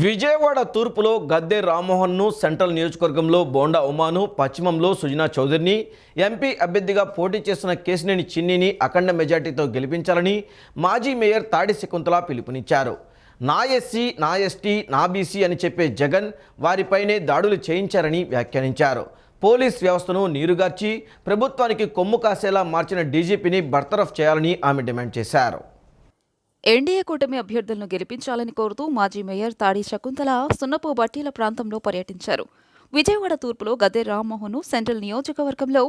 విజయవాడ తూర్పులో గద్దె రామ్మోహన్ను సెంట్రల్ నియోజకవర్గంలో బోండా ఉమాను పశ్చిమంలో సుజనా చౌదరిని ఎంపీ అభ్యర్థిగా పోటీ చేస్తున్న కేసినేని చిన్నిని అఖండ మెజార్టీతో గెలిపించాలని మాజీ మేయర్ తాడి శకుంతల పిలుపునిచ్చారు. నా ఎస్సీ నా ఎస్టీ నా బీసీ అని చెప్పే జగన్ వారిపైనే దాడులు చేయించారని వ్యాఖ్యానించారు. పోలీస్ వ్యవస్థను నీరుగార్చి ప్రభుత్వానికి కొమ్ము కాసేలా మార్చిన డీజీపీని బర్తరఫ్ చేయాలని ఆమె డిమాండ్ చేశారు. ఎన్డీఏ కూటమి అభ్యర్థులను గెలిపించాలని కోరుతూ మాజీ మేయర్ తాడి శకుంతల సున్నపు బట్టీల ప్రాంతంలో పర్యటించారు. విజయవాడ తూర్పులో గద్దె రామ్మోహన్ సెంట్రల్ నియోజకవర్గంలో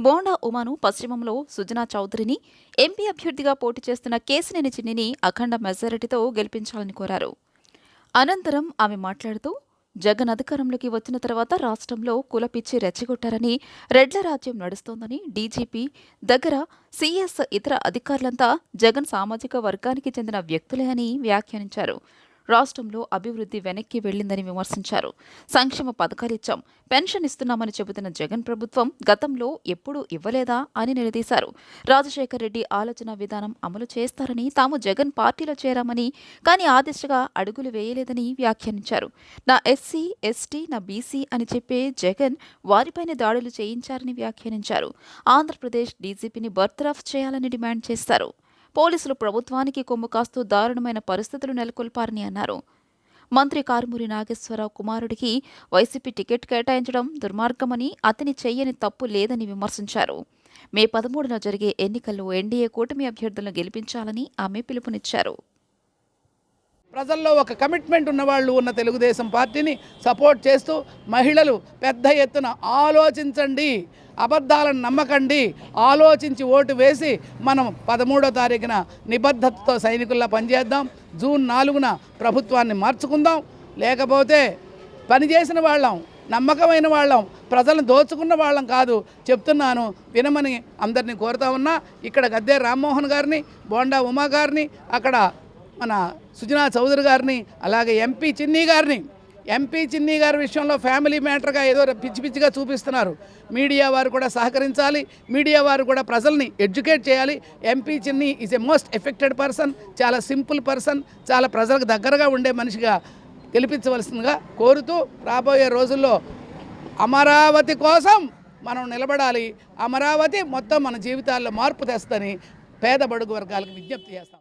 బోండా ఉమాను పశ్చిమంలో సుజనా చౌదరిని ఎంపీ అభ్యర్థిగా పోటీ చేస్తున్న కేసినేని చిన్నిని అఖండ మెజారిటీతో గెలిపించాలని కోరారు. అనంతరం ఆమె మాట్లాడుతూ జగన్ అధికారంలోకి వచ్చిన తర్వాత రాష్ట్రంలో కులపిచ్చి రెచ్చగొట్టారని రెడ్ల రాజ్యం నడుస్తోందని డీజీపీ దగ్గర సీఎస్ ఇతర అధికారులంతా జగన్ సామాజిక వర్గానికి చెందిన వ్యక్తులే అని వ్యాఖ్యానించారు. రాష్ట్రంలో అభివృద్ధి వెనక్కి వెళ్ళిందని విమర్శించారు. సంక్షేమ పథకాలిచ్చాం పెన్షన్ ఇస్తున్నామని చెబుతున్న జగన్ ప్రభుత్వం గతంలో ఎప్పుడూ ఇవ్వలేదా అని నిలదీశారు. రాజశేఖర్ రెడ్డి ఆలోచన విధానం అమలు చేస్తారని తాము జగన్ పార్టీలో చేరామని కానీ ఆ దిశగా అడుగులు వేయలేదని వ్యాఖ్యానించారు. నా ఎస్సీ ఎస్టీ నా బీసీ అని చెప్పే జగన్ వారిపైన దాడులు చేయించారని వ్యాఖ్యానించారు. ఆంధ్రప్రదేశ్ డీజీపీని బర్తరఫ్ చేయాలని డిమాండ్ చేశారు పోలీసులు ప్రభుత్వానికి కొమ్ము కాస్తూ దారుణమైన పరిస్థితులు నెలకొల్పారని అన్నారు. మంత్రి కారుమూరి నాగేశ్వరరావు కుమారుడికి వైసీపీ టికెట్ కేటాయించడం దుర్మార్గమని అతని చెయ్యని తప్పు లేదని విమర్శించారు. మే పదమూడున జరిగే ఎన్నికల్లో ఎన్డీఏ కూటమి అభ్యర్థులను గెలిపించాలని ఆమె పిలుపునిచ్చారు. ప్రజల్లో ఒక కమిట్మెంట్ ఉన్నవాళ్ళు ఉన్న తెలుగుదేశం పార్టీని సపోర్ట్ చేస్తూ మహిళలు పెద్ద ఎత్తున ఆలోచించండి అబద్ధాలను నమ్మకండి ఆలోచించి ఓటు వేసి మనం పదమూడో తారీఖున నిబద్ధతతో సైనికుల్లా పనిచేద్దాం. జూన్ నాలుగున ప్రభుత్వాన్ని మార్చుకుందాం. లేకపోతే పనిచేసిన వాళ్ళం నమ్మకమైన వాళ్ళం ప్రజలను దోచుకున్న వాళ్ళం కాదు చెప్తున్నాను. వినమని అందరినీ కోరుతా ఉన్నా. ఇక్కడ గద్దే రామ్మోహన్ గారిని బోండా ఉమా గారిని అక్కడ మన సుజనా చౌదరి గారిని అలాగే ఎంపీ చిన్ని గారిని. ఎంపీ చిన్ని గారి విషయంలో ఫ్యామిలీ మ్యాటర్గా ఏదో పిచ్చి పిచ్చిగా చూపిస్తున్నారు. మీడియా వారు కూడా సహకరించాలి. మీడియా వారు కూడా ప్రజల్ని ఎడ్యుకేట్ చేయాలి. MP Chinni is a most affected person చాలా సింపుల్ పర్సన్ చాలా ప్రజలకు దగ్గరగా ఉండే మనిషిగా గెలిపించవలసిందిగా కోరుతూ రాబోయే రోజుల్లో అమరావతి కోసం మనం నిలబడాలి. అమరావతి మొత్తం మన జీవితాల్లో మార్పు తెస్తని పేద బడుగు వర్గాలకు విజ్ఞప్తి చేస్తాం.